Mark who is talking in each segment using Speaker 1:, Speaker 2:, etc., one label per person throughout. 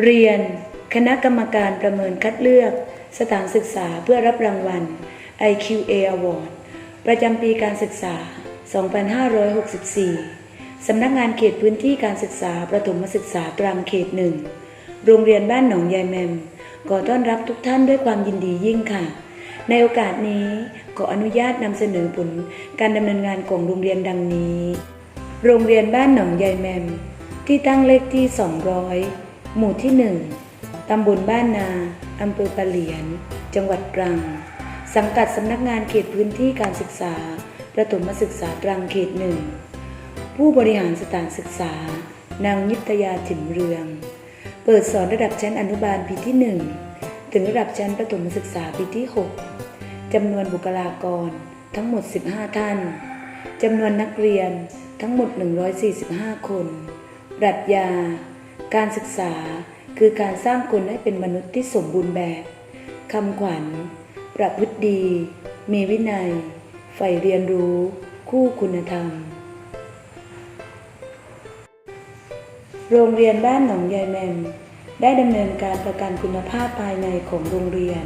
Speaker 1: เรียน คณะกรรมการประเมินคัดเลือก สถานศึกษาเพื่อรับรางวัล IQA Award ประจำปีการศึกษา 2564 สำนักงานเขตพื้นที่การศึกษาประถมศึกษาตรังเขตหนึ่ง โรงเรียนบ้านหนองยายแมม ขอต้อนรับทุกท่านด้วยความยินดียิ่งค่ะ ในโอกาสนี้ขออนุญาตนำเสนอผลการดำเนินงานของโรงเรียนดังนี้ โรงเรียนบ้านหนองยายแมม ที่ตั้งเลขที่ 200 หมู่ที่ 1 ตำบลบ้านนา อำเภอปะเหลียน จังหวัดตรัง สังกัดสำนักงานเขตพื้นที่การศึกษา ประถมศึกษาตรังเขตหนึ่ง ผู้บริหารสถานศึกษา นางนิตยาถิ่นเรือง เปิดสอนระดับชั้นอนุบาลปีที่ 1 ถึงระดับชั้นประถมศึกษาปีที่ 6จำนวนบุคลากรทั้งหมด 15 ท่านจำนวนนักเรียนทั้งหมด 145 คน ปรัชญา การศึกษาคือการสร้างคนให้เป็นมนุษย์ที่สมบูรณ์แบบคำขวัญ ประพฤติดี มีวินัย ใฝ่เรียนรู้ คู่คุณธรรม โรงเรียนบ้านหนองยายแมม ได้ดำเนินการประกันคุณภาพภายในของโรงเรียน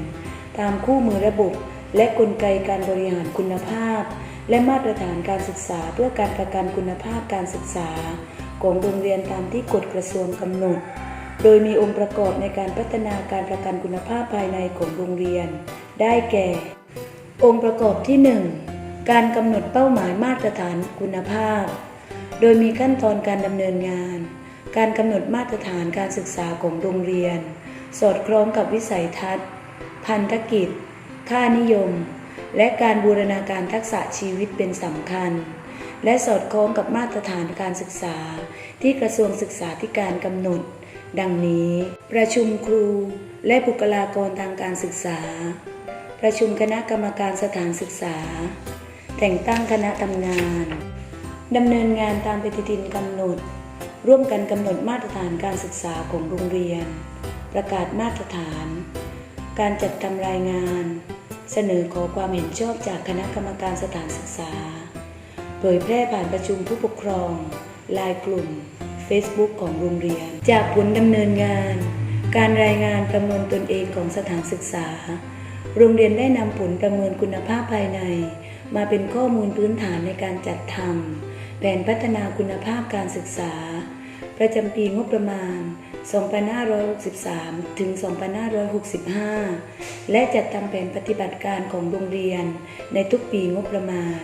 Speaker 1: ตามคู่มือระบบและกลไกการบริหารคุณภาพ และมาตรฐานการศึกษาเพื่อการประกันคุณภาพการศึกษา ของโรงเรียนตามที่กฎกระทรวงกำหนด โดยมีองค์ประกอบในการพัฒนาการประกันคุณภาพภายในของโรงเรียน ได้แก่ องค์ประกอบที่ 1 การกำหนดเป้าหมายมาตรฐานคุณภาพ โดยมีขั้นตอนการดำเนินงาน การกำหนดมาตรฐานการศึกษาของโรงเรียน สอดคล้องกับวิสัยทัศน์ พันธกิจ ค่านิยม และการบูรณาการทักษะชีวิตเป็นสำคัญ และสอดคล้องกับมาตรฐานการศึกษา ที่กระทรวงศึกษาธิการกำหนด ดังนี้ ประชุมครูและบุคลากรทางการศึกษา ประชุมคณะกรรมการสถานศึกษา แต่งตั้งคณะทำงานดำเนินงานตามปฏิทินกำหนด ร่วมกันกำหนดมาตรฐานการศึกษาของโรงเรียน ประกาศมาตรฐาน การจัดทำรายงาน เสนอขอความเห็นชอบจากคณะกรรมการสถานศึกษา เผยแพร่ผ่านประชุมผู้ปกครองไลน์กลุ่ม Facebook ของโรงเรียน จากผลดำเนินงาน การรายงานประเมินตนเองของสถานศึกษา โรงเรียนได้นำผลประเมินคุณภาพภายใน มาเป็นข้อมูลพื้นฐานในการจัดทำแผนพัฒนาคุณภาพการศึกษา ประจำปีงบประมาณ 2563 ถึง 2565 และจัดทำแผนปฏิบัติการของโรงเรียนในทุกปีงบประมาณ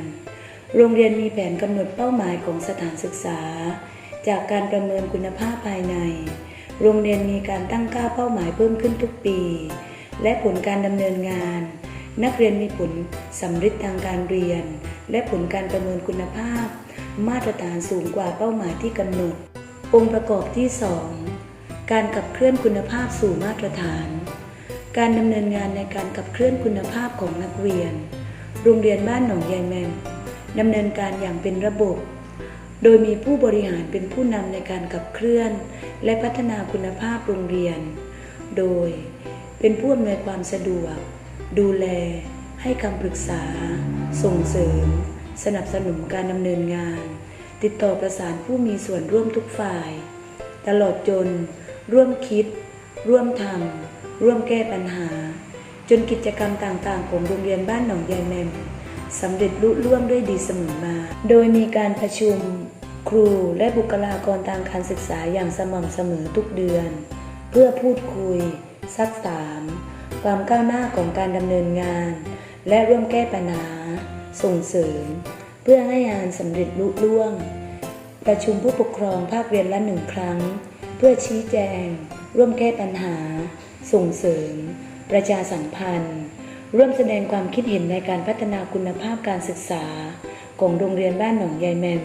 Speaker 1: โรงเรียนมีแผนกำหนดเป้าหมายของสถานศึกษา จากการประเมินคุณภาพภายใน โรงเรียนมีการตั้งค่าเป้าหมายเพิ่มขึ้นทุกปี และผลการดำเนินงาน นักเรียนมีผลสำเร็จทางการเรียน และผลการประเมินคุณภาพ มาตรฐานสูงกว่าเป้าหมายที่กำหนด องค์ประกอบที่ 2 การขับเคลื่อนคุณภาพสู่มาตรฐาน การดำเนินงานในการขับเคลื่อนคุณภาพของนักเรียน โรงเรียนบ้านหนองยายแมม ดำเนินการอย่างเป็นระบบ โดยมีผู้บริหารเป็นผู้นำในการขับเคลื่อน และพัฒนาคุณภาพโรงเรียน โดยเป็นผู้อำนวยความสะดวก ดูแล ให้คำปรึกษา ส่งเสริม สนับสนุนการดำเนินงาน ติดต่อประสานผู้มีส่วนร่วมทุกฝ่าย ตลอดจน ร่วมคิด ร่วมทำร่วมแก้ปัญหา จนกิจกรรมต่างๆ ของโรงเรียนบ้านหนองยายแมม สำเร็จลุล่วงด้วยดีเสมอมา โดยมีการประชุมครูและบุคลากรทางการศึกษาอย่างสม่ำเสมอทุกเดือน เพื่อพูดคุย ซักถาม ความก้าวหน้าของการดำเนินงาน และร่วมแก้ปัญหา ส่งเสริม เพื่อให้งานสำเร็จลุล่วง ประชุมผู้ปกครองภาคเรียนละหนึ่งครั้ง เพื่อชี้แจง ร่วมแก้ปัญหา ส่งเสริม ประชาสัมพันธ์ ร่วมแสดงความคิดเห็นในการพัฒนาคุณภาพการศึกษา ของโรงเรียนบ้านหนองยายแมม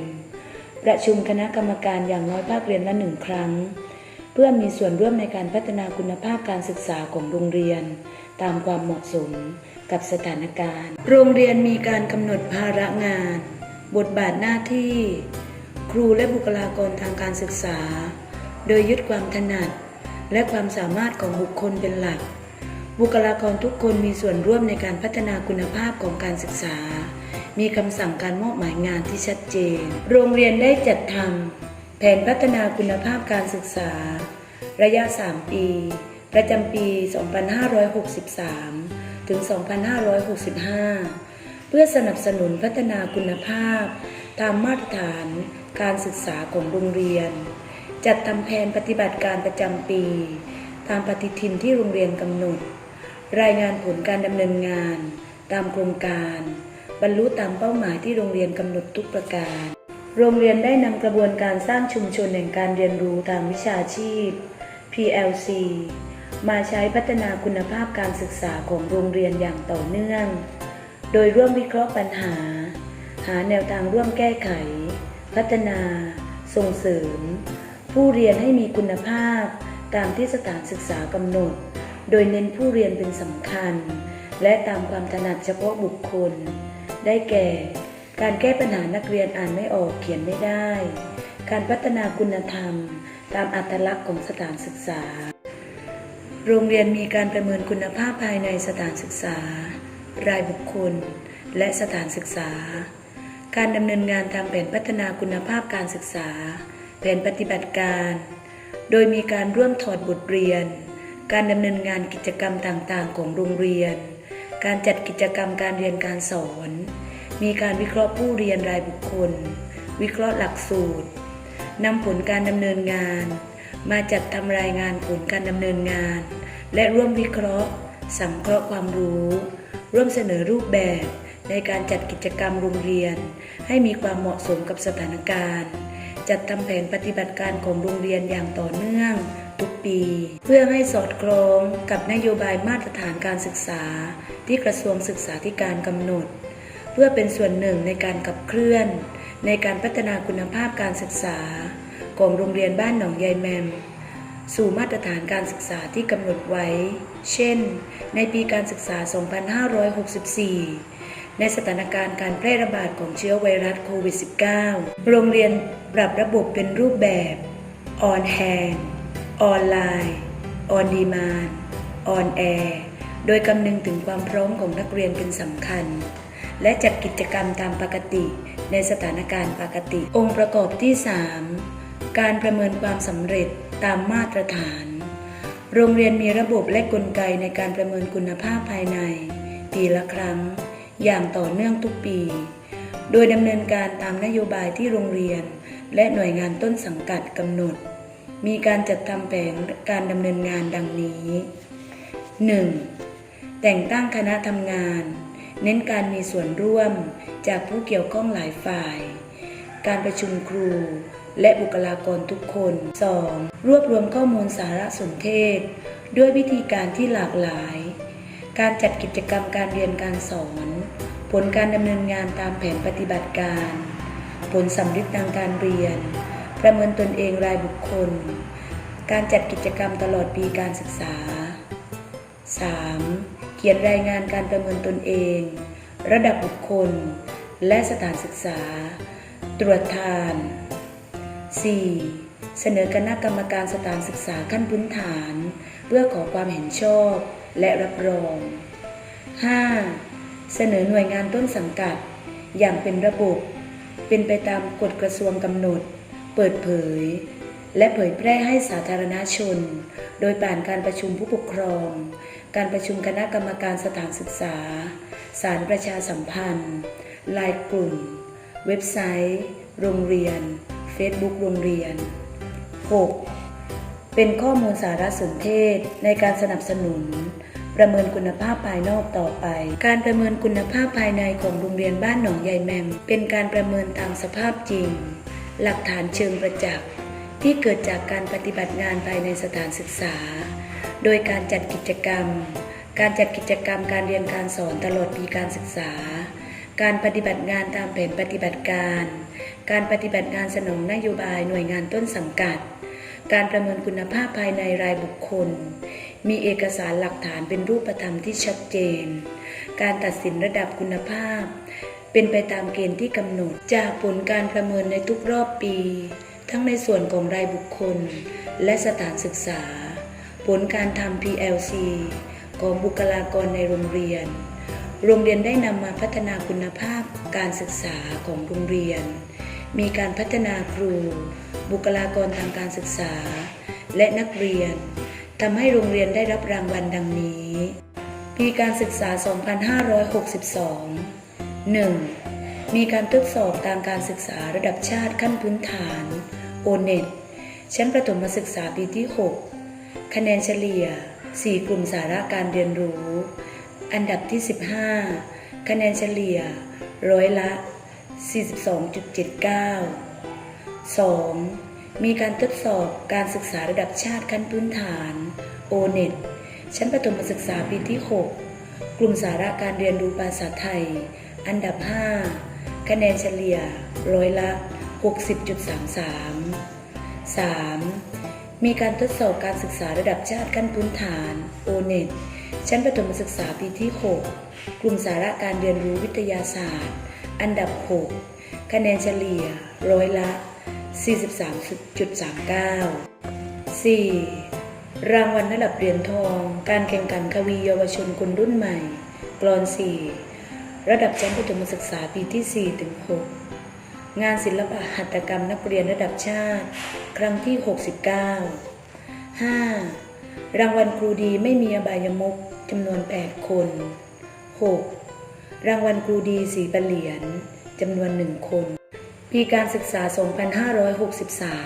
Speaker 1: ประชุมคณะกรรมการอย่างน้อยภาคเรียนละหนึ่งครั้ง เพื่อมีส่วนร่วมในการพัฒนาคุณภาพการศึกษาของโรงเรียน ตามความเหมาะสมกับสถานการณ์ โรงเรียนมีการกำหนดภาระงาน บทบาทหน้าที่ ครูและบุคลากรทางการศึกษา โดยยึดความถนัด และความสามารถของบุคคลเป็นหลัก บุคลากรทุกคนมีส่วนร่วมในการพัฒนาคุณภาพของการศึกษา มีคำสั่งการมอบหมายงานที่ชัดเจน โรงเรียนได้จัดทำแผนพัฒนาคุณภาพการศึกษา ระยะ 3 ปี ประจำปี 2563 ถึง 2565 เพื่อสนับสนุนพัฒนาคุณภาพ ตามมาตรฐานการศึกษาของโรงเรียน จัดทำแผนปฏิบัติการประจำปี ตามปฏิทินที่โรงเรียนกำหนด รายงานผลการดำเนินงาน ตามโครงการ บรรลุตามเป้าหมายที่โรงเรียนกำหนดทุกประการ โรงเรียนได้นำกระบวนการสร้างชุมชนแห่งการเรียนรู้ทางวิชาชีพ PLC มาใช้พัฒนาคุณภาพการศึกษาของโรงเรียนอย่างต่อเนื่อง โดยร่วมวิเคราะห์ปัญหา หาแนวทางร่วมแก้ไข พัฒนา ส่งเสริม ผู้เรียนให้มีคุณภาพตามที่สถานศึกษากำหนด โดยเน้นผู้เรียนเป็นสำคัญ และตามความถนัดเฉพาะบุคคล ได้แก่ การแก้ปัญหานักเรียนอ่านไม่ออกเขียนไม่ได้ การพัฒนาคุณธรรม ตามอัตลักษณ์ของสถานศึกษา โรงเรียนมีการประเมินคุณภาพภายในสถานศึกษา รายบุคคล และสถานศึกษา การดำเนินงานตามแผนพัฒนาคุณภาพการศึกษา แผนปฏิบัติการ โดยมีการร่วมถอดบทเรียน การดำเนินงานกิจกรรมต่างๆ ของโรงเรียน การจัดกิจกรรมการเรียนการสอน มีการวิเคราะห์ผู้เรียนรายบุคคล วิเคราะห์หลักสูตรนำผลการดำเนินงาน มาจัดทำรายงานผลการดำเนินงาน และร่วมวิเคราะห์ สังเคราะห์ความรู้ ร่วมเสนอรูปแบบในการจัดกิจกรรมโรงเรียน ให้มีความเหมาะสมกับสถานการณ์ จัดทำแผนปฏิบัติการของโรงเรียนอย่างต่อเนื่อง ทุกปี เพื่อให้สอดคล้องกับนโยบายมาตรฐานการศึกษา ที่กระทรวงศึกษาธิการกำหนด เพื่อเป็นส่วนหนึ่งในการขับเคลื่อน ในการพัฒนาคุณภาพการศึกษา ของโรงเรียนบ้านหนองยายแมม สู่มาตรฐานการศึกษาที่กำหนดไว้ เช่น ในปีการศึกษา 2564ในสถานการณ์การแพร่ระบาดของเชื้อไวรัสโควิด -19 โรงเรียนปรับระบบเป็นรูปแบบ on hand ออนไลน์ on demand on air โดยคำนึงถึงความพร้อมของนักเรียนเป็นสำคัญ และจัดกิจกรรมตามปกติในสถานการณ์ปกติ องค์ประกอบที่ 3 การประเมินความสำเร็จตามมาตรฐาน โรงเรียนมีระบบและกลไกในการประเมินคุณภาพภายใน ปีละครั้ง อย่างต่อเนื่องทุกปี โดยดำเนินการตามนโยบายที่โรงเรียน และหน่วยงานต้นสังกัดกำหนด มีการจัดทำแผนการดำเนินงานดังนี้ 1. แต่งตั้งคณะทำงาน เน้นการมีส่วนร่วมจากผู้เกี่ยวข้องหลายฝ่าย การประชุมครู และบุคลากรทุกคน 2. รวบรวมข้อมูลสารสนเทศ ด้วยวิธีการที่หลากหลาย การจัดกิจกรรมการเรียนการสอน ผลการดำเนินงานตามแผนปฏิบัติการ ผลสำลิดทางการเรียน ประเมินตนเองรายบุคคล การจัดกิจกรรมตลอดปีการศึกษา 3. เขียนรายงานการประเมินตนเอง ระดับบุคคล และสถานศึกษา ตรวจทาน 4. เสนอคณะกรรมการสถานศึกษาขั้นพื้นฐาน เพื่อขอความเห็นชอบและรับรอง 5. เสนอหน่วยงานต้นสังกัด อย่างเป็นระบบ เป็นไปตามกฎกระทรวงกำหนด เปิดเผย และเผยแพร่ให้สาธารณชน โดยผ่านการประชุมผู้ปกครอง การประชุมคณะกรรมการสถานศึกษา สารประชาสัมพันธ์ไลน์กลุ่ม เว็บไซต์ โรงเรียน Facebook โรงเรียน 6. เป็นข้อมูลสารสนเทศในการสนับสนุน ประเมินคุณภาพภายนอกต่อไป การประเมินคุณภาพภายในของโรงเรียนบ้านหนองใยแมม เป็นการประเมินตามสภาพจริง หลักฐานเชิงประจักษ์ที่เกิดจากการปฏิบัติงานภายในสถานศึกษา โดยการจัดกิจกรรม การจัดกิจกรรมการเรียนการสอนตลอดปีการศึกษา การปฏิบัติงานตามแผนปฏิบัติการ การปฏิบัติงานสนองนโยบายหน่วยงานต้นสังกัด การประเมินคุณภาพภายในรายบุคคล มีเอกสารหลักฐานเป็นรูปธรรมที่ชัดเจน การตัดสินระดับคุณภาพ เป็นไปตามเกณฑ์ที่กำหนด จากผลการประเมินในทุกรอบปี ทั้งในส่วนของรายบุคคล และสถานศึกษา ผลการทำ PLC ของบุคลากรในโรงเรียน โรงเรียนได้นำมาพัฒนาคุณภาพการศึกษาของโรงเรียน มีการพัฒนาครู บุคลากรทางการศึกษา และนักเรียนทำให้โรงเรียนได้รับรางวัลดังนี้ ปีการศึกษา 2562 1. มีการทดสอบทางการศึกษาระดับชาติขั้นพื้นฐาน o n e t ชั้นประถมศึกษาปีที่ 6 คะแนนเฉลี่ย 4 กลุ่มสาระการเรียนรู้ อันดับที่ 15 คะแนนเฉลี่ย ร้อยละ 42.79 2. มีการทดสอบการศึกษาระดับชาติขั้นพื้นฐาน o n e t ชั้นประถมศึกษาปีที่ 6 กลุ่มสาระการเรียนรู้ภาษาไทย อันดับ 5 คะแนนเฉลี่ยร้อยละ 60.33 3. มีการทดสอบการศึกษาระดับชาติขั้นพื้นฐาน o n e t ชั้นประถมศึกษาปีที่ 6 กลุ่มสาระการเรียนรู้วิทยาศาสตร์ อันดับ 6 คะแนนเฉลี่ยร้อยละ 43.39 4. รางวัลระดับเหรียญทอง การแข่งขันควีเยาวชนคนรุ่นใหม่ กรอน 4 ระดับชั้นประถมศึกษาปีที่ 4 ถึง 6 งานศิลปะหัตถกรรมนักเรียนระดับชาติ ครั้งที่ 69 5. รางวัลครูดีไม่มีอบายมุกจำนวน 8 คน 6. รางวัลครูดีสีประเหรียญจำนวนหนึ่งคน ปีการศึกษา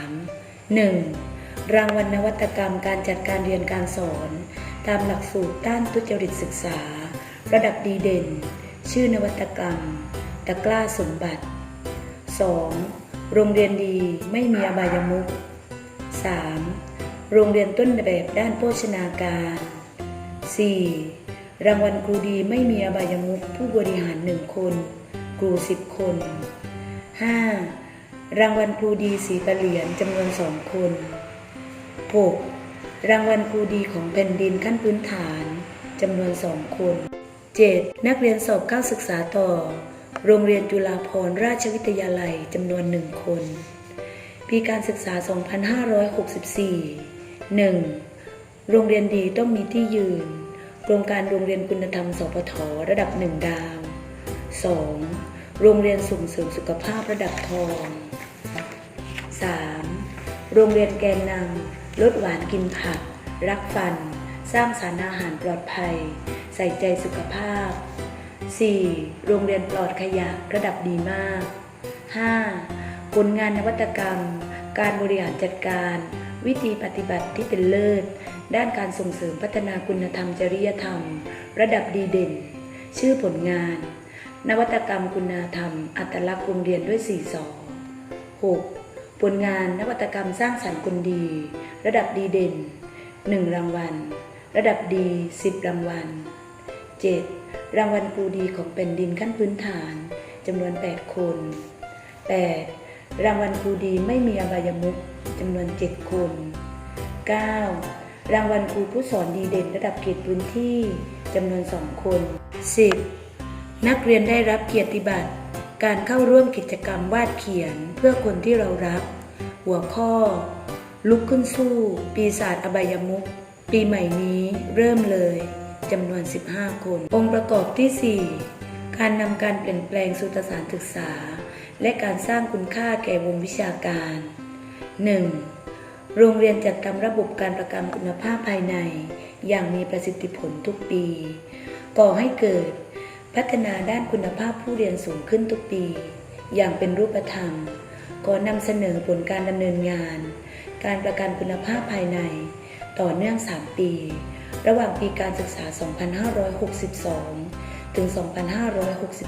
Speaker 1: 2563 1. รางวัลนวัตกรรมการจัดการเรียนการสอน ตามหลักสูตรด้านทุจริตศึกษา ระดับดีเด่น ชื่อนวัตกรรม ตะกล้าสมบัติ 2. โรงเรียนดีไม่มีอบายมุข 3. โรงเรียนต้นแบบด้านโภชนาการ 4. รางวัลครูดีไม่มีอบายมุขผู้บริหารหนึ่งคน ครูสิบคน 5. รางวัลครูดีสีประเหรียญจำนวนสองคน 6. รางวัลครูดีของแผ่นดินขั้นพื้นฐานจำนวนสองคน 7. นักเรียนสอบเข้าศึกษาต่อ โรงเรียนจุฬาภรณราชวิทยาลัยจำนวนหนึ่งคน ปีการศึกษา 2564 1. โรงเรียนดีต้องมีที่ยืน โครงการโรงเรียนคุณธรรมสปทระดับหนึ่งดาว 2. โรงเรียนส่งเสริมสุขภาพระดับทอง 3. โรงเรียนแกนนำลดหวานกินผัก รักฟัน สร้างสารอาหารปลอดภัย ใส่ใจสุขภาพ 4. โรงเรียนปลอดขยะระดับดีมาก 5. ผลงานนวัตกรรม การบริหารจัดการ วิธีปฏิบัติที่เป็นเลิศ ด้านการส่งเสริมพัฒนาคุณธรรมจริยธรรม ระดับดีเด่น ชื่อผลงาน นวัตกรรมคุณธรรม อัตลักษณ์โรงเรียนด้วย4 2 6. ผลงานนวัตกรรมสร้างสรรค์คนดี ระดับดีเด่น 1 รางวัล ระดับดี 10 รางวัล 7. รางวัลครูดีของเป็นดินขั้นพื้นฐานจำนวน 8 คน 8. รางวัลครูดีไม่มีอบายมุขจำนวน 7 คน 9. รางวัลครูผู้สอนดีเด่นระดับเขตพื้นที่จำนวน 2 คน 10. นักเรียนได้รับเกียรติบัตร การเข้าร่วมกิจกรรมวาดเขียนเพื่อคนที่เรารัก หัวข้อ ลุกขึ้นสู้ ปีศาจอบายมุขปีใหม่นี้เริ่มเลย จำนวน 15 คน องค์ประกอบที่ 4 การนำการเปลี่ยนแปลงสู่สานศึกษา และการสร้างคุณค่าแก่วงวิชาการ 1. โรงเรียนจัดทำระบบการประกันคุณภาพภายใน อย่างมีประสิทธิผลทุกปี ก่อให้เกิด พัฒนาด้านคุณภาพผู้เรียนสูงขึ้นทุกปี อย่างเป็นรูปธรรมก่อนำเสนอผลการดำเนินงาน การประกันคุณภาพภายใน ต่อเนื่อง 3 ปี ระหว่างปีการศึกษา 2562 ถึง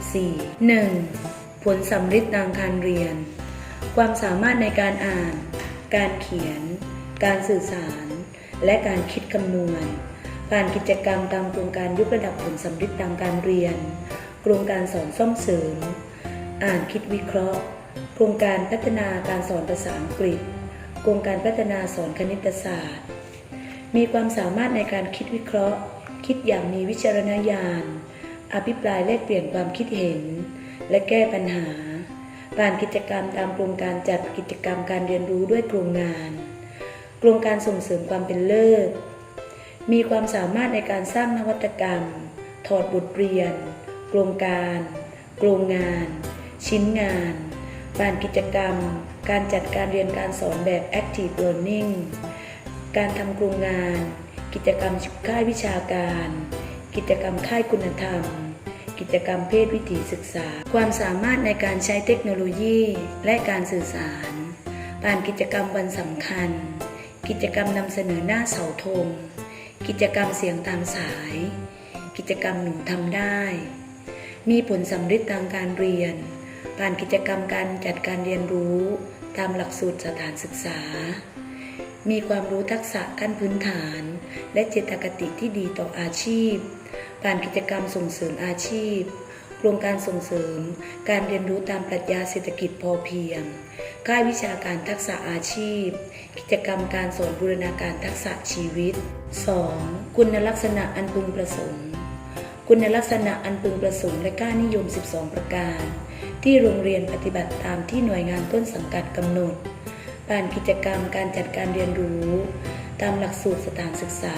Speaker 1: 2564 1. ผลสำฤทธิ์ทางการเรียน ความสามารถในการอ่าน การเขียน การสื่อสาร และการคิดคำนวณผ่านกิจกรรมตามโครงการยกระดับผลสำฤทธิ์ทางการเรียน โครงการสอนซ่อมเสริม อ่านคิดวิเคราะห์ โครงการพัฒนาการสอนภาษาอังกฤษ โครงการพัฒนาสอนคณิตศาสตร์ มีความสามารถในการคิดวิเคราะห์ คิดอย่างมีวิจารณญาณ อภิปรายแลกเปลี่ยนความคิดเห็น และแก้ปัญหา ผ่านกิจกรรมตามโครงการจัดกิจกรรมการเรียนรู้ด้วยโครงงาน โครงการส่งเสริมความเป็นเลิศ มีความสามารถในการสร้างนวัตกรรม ถอดบทเรียน โครงการ โครงงาน ชิ้นงานผ่านกิจกรรม การจัดการเรียนการสอนแบบ Active Learning การทำโครงงาน กิจกรรมค่ายวิชาการ กิจกรรมค่ายคุณธรรม กิจกรรมเพศวิถีศึกษา ความสามารถในการใช้เทคโนโลยี และการสื่อสาร ผ่านกิจกรรมวันสำคัญ กิจกรรมนำเสนอหน้าเสาธง กิจกรรมเสียงตามสาย กิจกรรมหนูทำได้ มีผลสำเร็จทางการเรียน ผ่านกิจกรรมการจัดการเรียนรู้ ตามหลักสูตรสถานศึกษา มีความรู้ทักษะขั้นพื้นฐาน และเจตคติที่ดีต่ออาชีพ ผ่านกิจกรรมส่งเสริมอาชีพ โครงการส่งเสริม การเรียนรู้ตามปรัชญาเศรษฐกิจพอเพียง ค่ายวิชาการทักษะอาชีพ กิจกรรมการสอนบูรณาการทักษะชีวิต 2. คุณลักษณะอันพึงประสงค์ คุณลักษณะอันพึงประสงค์และค่านิยม 12 ประการ ที่โรงเรียนปฏิบัติตามที่หน่วยงานต้นสังกัดกำหนด ผ่านกิจกรรมการจัดการเรียนรู้ ตามหลักสูตรสถานศึกษา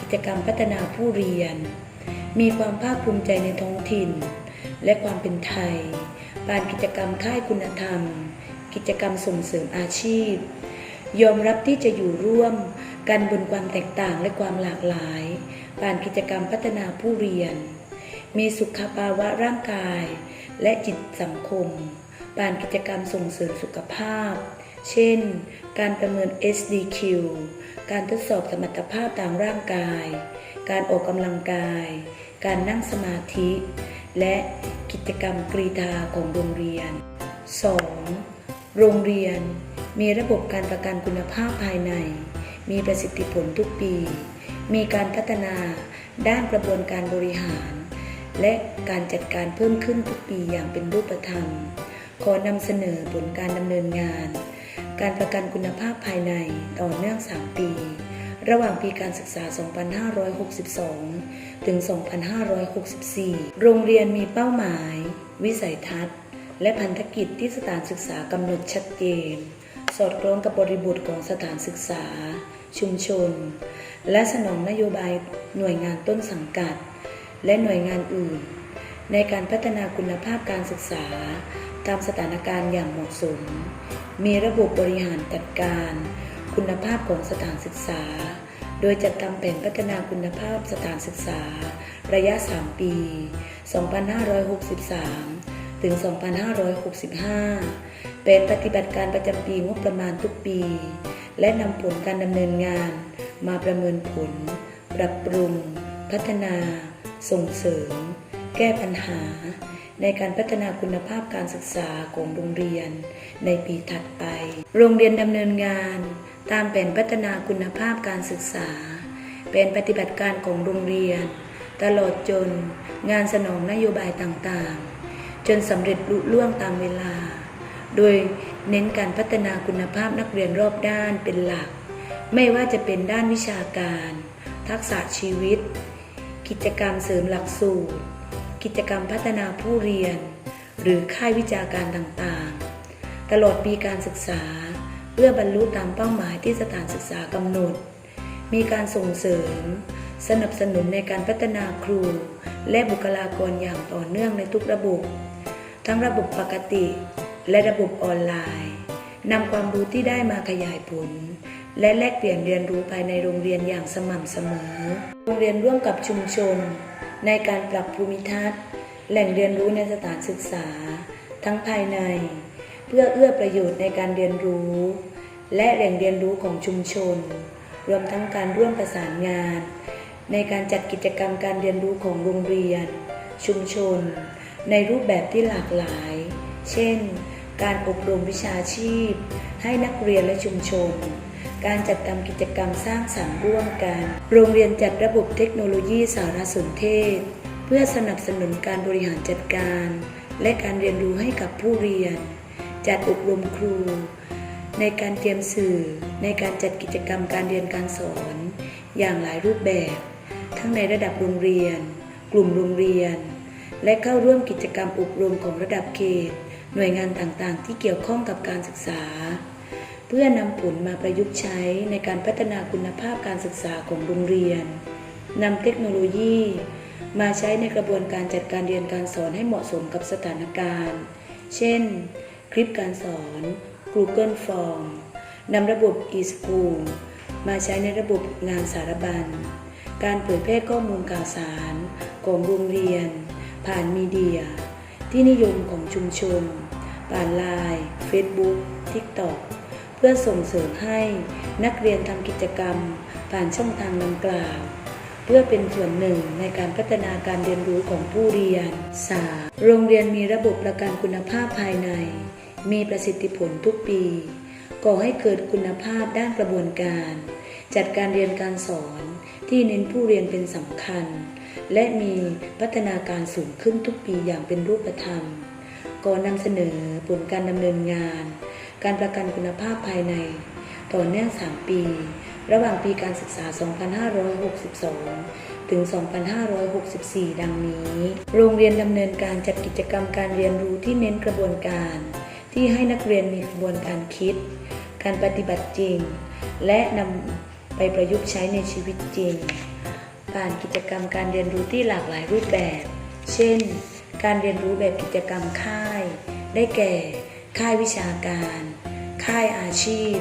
Speaker 1: กิจกรรมพัฒนาผู้เรียน มีความภาคภูมิใจในท้องถิ่น และความเป็นไทยผ่านกิจกรรมค่ายคุณธรรม กิจกรรมส่งเสริมอาชีพ ยอมรับที่จะอยู่ร่วมกันบนความแตกต่างและความหลากหลายผ่านกิจกรรมพัฒนาผู้เรียน มีสุขภาวะร่างกาย และจิตสังคมผ่านกิจกรรมส่งเสริมสุขภาพ เช่น การประเมิน SDQ การทดสอบสมรรถภาพทางร่างกาย การออกกำลังกาย การนั่งสมาธิ และกิจกรรมกรีฑาของโรงเรียน 2. โรงเรียน มีระบบการประกันคุณภาพภายใน มีประสิทธิผลทุกปี มีการพัฒนาด้านกระบวนการบริหาร และการจัดการเพิ่มขึ้นทุกปีอย่างเป็นรูปธรรม ขอนำเสนอผลการดำเนินงาน การประกันคุณภาพภายในต่อเนื่อง 3 ปี ระหว่างปีการศึกษา 2562 ถึง 2564 โรงเรียนมีเป้าหมาย วิสัยทัศน์ และพันธกิจที่สถานศึกษากำหนดชัดเจน สอดคล้องกับบริบทของสถานศึกษา ชุมชน และสนองนโยบายหน่วยงานต้นสังกัด และหน่วยงานอื่น ในการพัฒนาคุณภาพการศึกษา ตามสถานการณ์อย่างเหมาะสม มีระบบบริหารจัดการ คุณภาพของสถานศึกษา โดยจัดทำแผนพัฒนาคุณภาพสถานศึกษา ระยะ 3 ปี 2563 ถึง 2565 เป็นปฏิบัติการประจำปีงบประมาณทุกปี และนำผลการดำเนินงาน มาประเมินผล ปรับปรุง พัฒนา ส่งเสริม แก้ปัญหา ในการพัฒนาคุณภาพการศึกษาของโรงเรียน ในปีถัดไป โรงเรียนดำเนินงาน ตามแผนพัฒนาคุณภาพการศึกษาเป็นปฏิบัติการของโรงเรียน ตลอดจนงานสนองนโยบายต่างๆ จนสำเร็จลุล่วงตามเวลา โดยเน้นการพัฒนาคุณภาพนักเรียนรอบด้านเป็นหลัก ไม่ว่าจะเป็นด้านวิชาการ ทักษะชีวิต กิจกรรมเสริมหลักสูตร กิจกรรมพัฒนาผู้เรียน หรือค่ายวิชาการต่างๆ ตลอดปีการศึกษา เพื่อบรรลุตามเป้าหมายที่สถานศึกษากำหนด มีการส่งเสริม สนับสนุนในการพัฒนาครู และบุคลากรอย่างต่อเนื่องในทุกระบบ ทั้งระบบปกติ และระบบออนไลน์นำความรู้ที่ได้มาขยายผล และแลกเปลี่ยนเรียนรู้ภายในโรงเรียนอย่างสม่ำเสมอ โรงเรียนร่วมกับชุมชน ในการปรับภูมิทัศน์ แหล่งเรียนรู้ในสถานศึกษา ทั้งภายใน เพื่อเอื้อประโยชน์ในการเรียนรู้ และแหล่งเรียนรู้ของชุมชน รวมทั้งการร่วมประสานงาน ในการจัดกิจกรรมการเรียนรู้ของโรงเรียน ชุมชน ในรูปแบบที่หลากหลาย เช่น การอบรมวิชาชีพ ให้นักเรียนและชุมชน การจัดทำกิจกรรมสร้างสรรค์ร่วมกัน โรงเรียนจัดระบบเทคโนโลยีสารสนเทศ เพื่อสนับสนุนการบริหารจัดการ และการเรียนรู้ให้กับผู้เรียน จัดอบรมครู ในการเตรียมสื่อ ในการจัดกิจกรรมการเรียนการสอน อย่างหลายรูปแบบ ทั้งในระดับโรงเรียน กลุ่มโรงเรียน และเข้าร่วมกิจกรรมอบรมของระดับเขต หน่วยงานต่างๆ ที่เกี่ยวข้องกับการศึกษา เพื่อนำผลมาประยุกต์ใช้ในการพัฒนาคุณภาพการศึกษาของโรงเรียนนำเทคโนโลยี มาใช้ในกระบวนการจัดการเรียนการสอนให้เหมาะสมกับสถานการณ์ เช่น คลิปการสอน Google Form นำระบบ e-school มาใช้ในระบบงานสารบัญ การเผยแพร่ข้อมูลข่าวสารของโรงเรียน ผ่านมีเดีย ที่นิยมของชุมชน ผ่านไลน์ Facebook TikTok พื่อส่งเสริมให้นักเรียนทำกิจกรรม ผ่านช่องทางดังกล่าว เพื่อเป็นส่วนหนึ่งในการพัฒนาการเรียนรู้ของผู้เรียน 3. โรงเรียนมีระบบประกันคุณภาพภายใน มีประสิทธิผลทุกปีก่อให้เกิดคุณภาพด้านกระบวนการ จัดการเรียนการสอนที่เน้นผู้เรียนเป็นสำคัญ และมีพัฒนาการสูงขึ้นทุกปีอย่างเป็นรูปธรรมก่อนนำเสนอผลการดำเนินงาน การประกันคุณภาพภายใน ต่อเนื่อง 3 ปี ระหว่างปีการศึกษา 2562 ถึง 2564 ดังนี้ โรงเรียนดำเนินการจัดกิจกรรมการเรียนรู้ที่เน้นกระบวนการ ที่ให้นักเรียนมีกระบวนการคิด การปฏิบัติจริง และนำไปประยุกต์ใช้ในชีวิตจริง ผ่านกิจกรรมการเรียนรู้ที่หลากหลายรูปแบบ เช่น การเรียนรู้แบบกิจกรรมค่าย ได้แก่ ค่ายวิชาการ ค่ายอาชีพ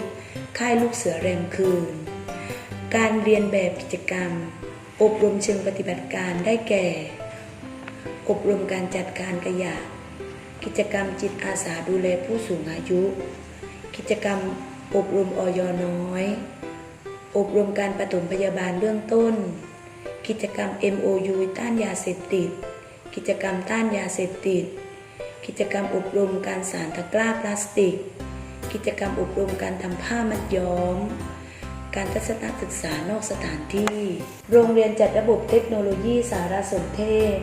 Speaker 1: ค่ายลูกเสือแรมคืน การเรียนแบบกิจกรรม อบรมเชิงปฏิบัติการได้แก่ อบรมการจัดการขยะ กิจกรรมจิตอาสาดูแลผู้สูงอายุ กิจกรรมอบรมออยน้อย อบรมการปฐมพยาบาลเบื้องต้น กิจกรรม MOU ต้านยาเสพติด กิจกรรมต้านยาเสพติด กิจกรรมอบรมการสารตะกร้าพลาสติก กิจกรรมอบรมการทำผ้ามัดย้อม การทัศนศึกษานอกสถานที่ โรงเรียนจัดระบบเทคโนโลยีสารสนเทศ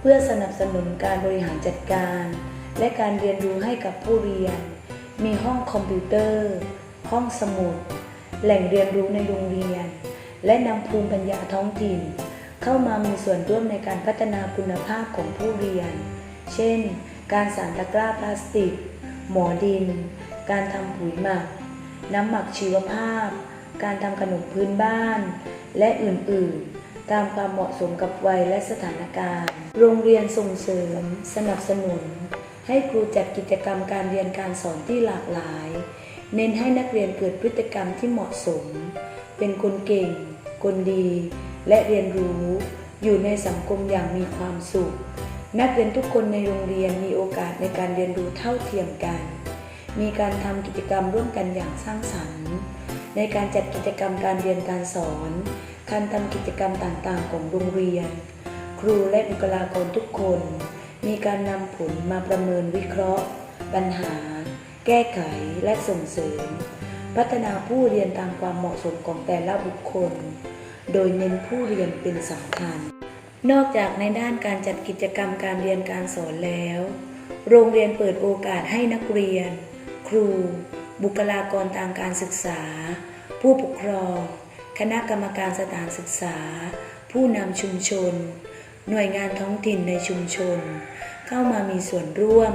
Speaker 1: เพื่อสนับสนุนการบริหารจัดการ และการเรียนรู้ให้กับผู้เรียน มีห้องคอมพิวเตอร์ ห้องสมุด แหล่งเรียนรู้ในโรงเรียน และนำภูมิปัญญาท้องถิ่น เข้ามามีส่วนร่วมในการพัฒนาคุณภาพของผู้เรียน เช่น การสานตะกร้าพลาสติก หมอดิน การทำปุ๋ยหมัก น้ำหมักชีวภาพ การทำขนมพื้นบ้าน และอื่นๆ ตามความเหมาะสมกับวัยและสถานการณ์ โรงเรียนส่งเสริม สนับสนุน ให้ครูจัดกิจกรรมการเรียนการสอนที่หลากหลาย เน้นให้นักเรียนเกิดพฤติกรรมที่เหมาะสม เป็นคนเก่ง คนดี และเรียนรู้ อยู่ในสังคมอย่างมีความสุขนักเรียนทุกคนในโรงเรียนมีโอกาสในการเรียนรู้เท่าเทียมกัน มีการทำกิจกรรมร่วมกันอย่างสร้างสรรค์ ในการจัดกิจกรรมการเรียนการสอน การทำกิจกรรมต่างๆ ของโรงเรียน ครูและบุคลากรทุกคน มีการนำผลมาประเมินวิเคราะห์ ปัญหา แก้ไขและส่งเสริม พัฒนาผู้เรียนตามความเหมาะสมของแต่ละบุคคล โดยเน้นผู้เรียนเป็นสำคัญ นอกจากในด้านการจัดกิจกรรมการเรียนการสอนแล้ว โรงเรียนเปิดโอกาสให้นักเรียน ครู บุคลากรทางการศึกษา ผู้ปกครอง คณะกรรมการสถานศึกษา ผู้นำชุมชน หน่วยงานท้องถิ่นในชุมชน เข้ามามีส่วนร่วม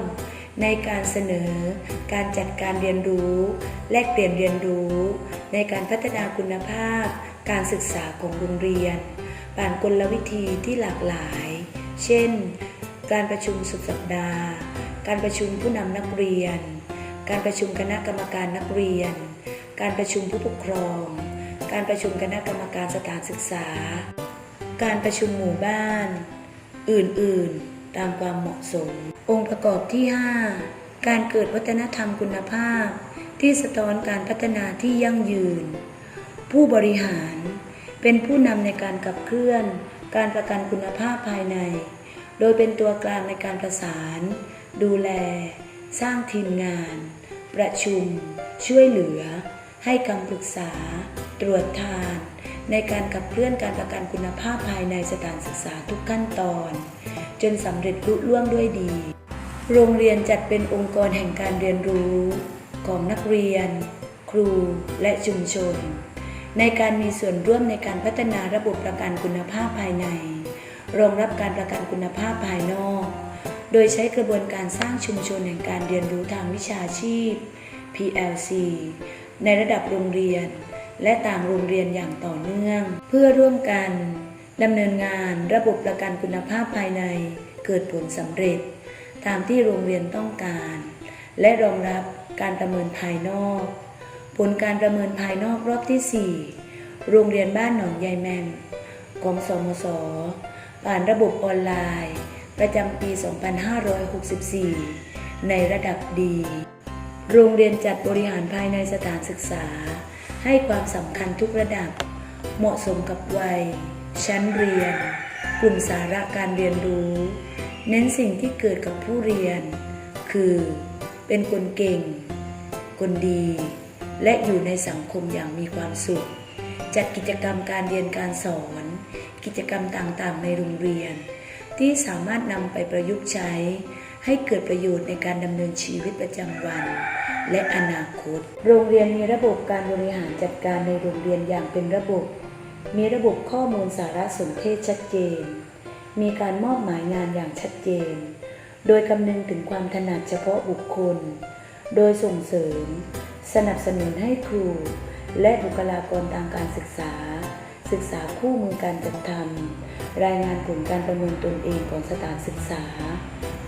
Speaker 1: ในการเสนอ การจัดการเรียนรู้ แลกเปลี่ยนเรียนรู้ ในการพัฒนาคุณภาพ การศึกษาของโรงเรียนผ่านกลวิธีที่หลากหลาย เช่น การประชุมสุดสัปดาห์ การประชุมผู้นำนักเรียน การประชุมคณะกรรมการนักเรียน การประชุมผู้ปกครอง การประชุมคณะกรรมการสถานศึกษา การประชุมหมู่บ้าน อื่นๆ ตามความเหมาะสม องค์ประกอบที่ 5 การเกิดวัฒนธรรมคุณภาพ ที่สะท้อนการพัฒนาที่ยั่งยืน ผู้บริหารเป็นผู้นำในการขับเคลื่อน การประกันคุณภาพภายใน โดยเป็นตัวกลางในการประสาน ดูแล สร้างทีมงาน ประชุม ช่วยเหลือ ให้คำปรึกษา ตรวจทาน ในการขับเคลื่อนการประกันคุณภาพภายในสถานศึกษาทุกขั้นตอน จนสำเร็จลุล่วงด้วยดี โรงเรียนจัดเป็นองค์กรแห่งการเรียนรู้ของนักเรียน ครูและชุมชน ในการมีส่วนร่วมในการพัฒนาระบบประกันคุณภาพภายใน รองรับการประกันคุณภาพภายนอก โดยใช้กระบวนการสร้างชุมชนแห่งการเรียนรู้ทางวิชาชีพ PLC ในระดับโรงเรียน และต่างโรงเรียนอย่างต่อเนื่อง เพื่อร่วมกันดำเนินงานระบบประกันคุณภาพภายในเกิดผลสำเร็จ ตามที่โรงเรียนต้องการ และรองรับการประเมินภายนอก ผลการประเมินภายนอกรอบที่ 4 โรงเรียนบ้านหนองยายแมมของสมสผ่านระบบออนไลน์ ประจำปี 2564 ในระดับดี โรงเรียนจัดบริหารภายในสถานศึกษา ให้ความสำคัญทุกระดับ เหมาะสมกับวัย ชั้นเรียน กลุ่มสาระการเรียนรู้ เน้นสิ่งที่เกิดกับผู้เรียน คือ เป็นคนเก่ง คนดี และอยู่ในสังคมอย่างมีความสุข จัดกิจกรรมการเรียนการสอน กิจกรรมต่างๆ ในโรงเรียน ที่สามารถนำไปประยุกต์ใช้ ให้เกิดประโยชน์ในการดำเนินชีวิตประจำวัน และอนาคต โรงเรียนมีระบบการบริหารจัดการในโรงเรียนอย่างเป็นระบบ มีระบบข้อมูลสารสนเทศชัดเจน มีการมอบหมายงานอย่างชัดเจน โดยคำนึงถึงความถนัดเฉพาะบุคคล โดยส่งเสริม สนับสนุนให้ครู และบุคลากรทางการศึกษา ศึกษาคู่มือการจัดทำรายงานผลการประเมินตนเองของสถานศึกษา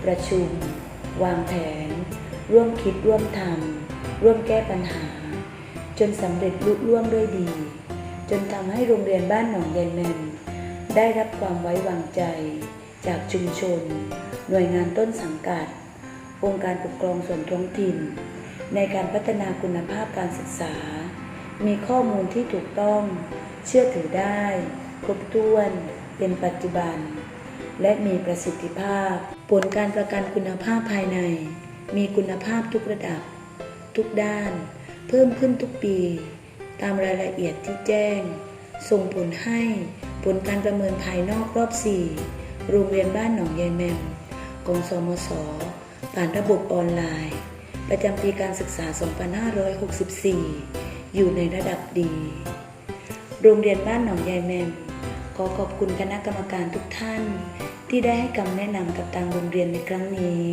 Speaker 1: ประชุม วางแผน ร่วมคิดร่วมทำร่วมแก้ปัญหา จนสำเร็จลุล่วงด้วยดี จนทำให้โรงเรียนบ้านหนองยายแมนได้รับความไว้วางใจ จากชุมชน หน่วยงานต้นสังกัด องค์การปกครองส่วนท้องถิ่น ในการพัฒนาคุณภาพการศึกษา มีข้อมูลที่ถูกต้อง เชื่อถือได้ ครบถ้วน เป็นปัจจุบัน และมีประสิทธิภาพ ผลการประกันคุณภาพภายใน มีคุณภาพทุกระดับ ทุกด้าน เพิ่มขึ้นทุกปี ตามรายละเอียดที่แจ้ง ส่งผลให้ผลการประเมินภายนอกรอบ 4 โรงเรียนบ้านหนองยายแมมกองสมสผ่านระบบออนไลน์ ประจำปีการศึกษา 2564 อยู่ในระดับดี โรงเรียนบ้านหนองยายแมมขอขอบคุณคณะกรรมการทุกท่าน ที่ได้ให้คำแนะนำกับทางโรงเรียนในครั้งนี้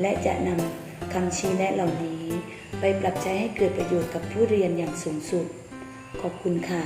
Speaker 1: และจะนำคำชี้แนะเหล่านี้ ไปปรับใช้ให้เกิดประโยชน์กับผู้เรียนอย่างสูงสุด ขอบคุณค่ะ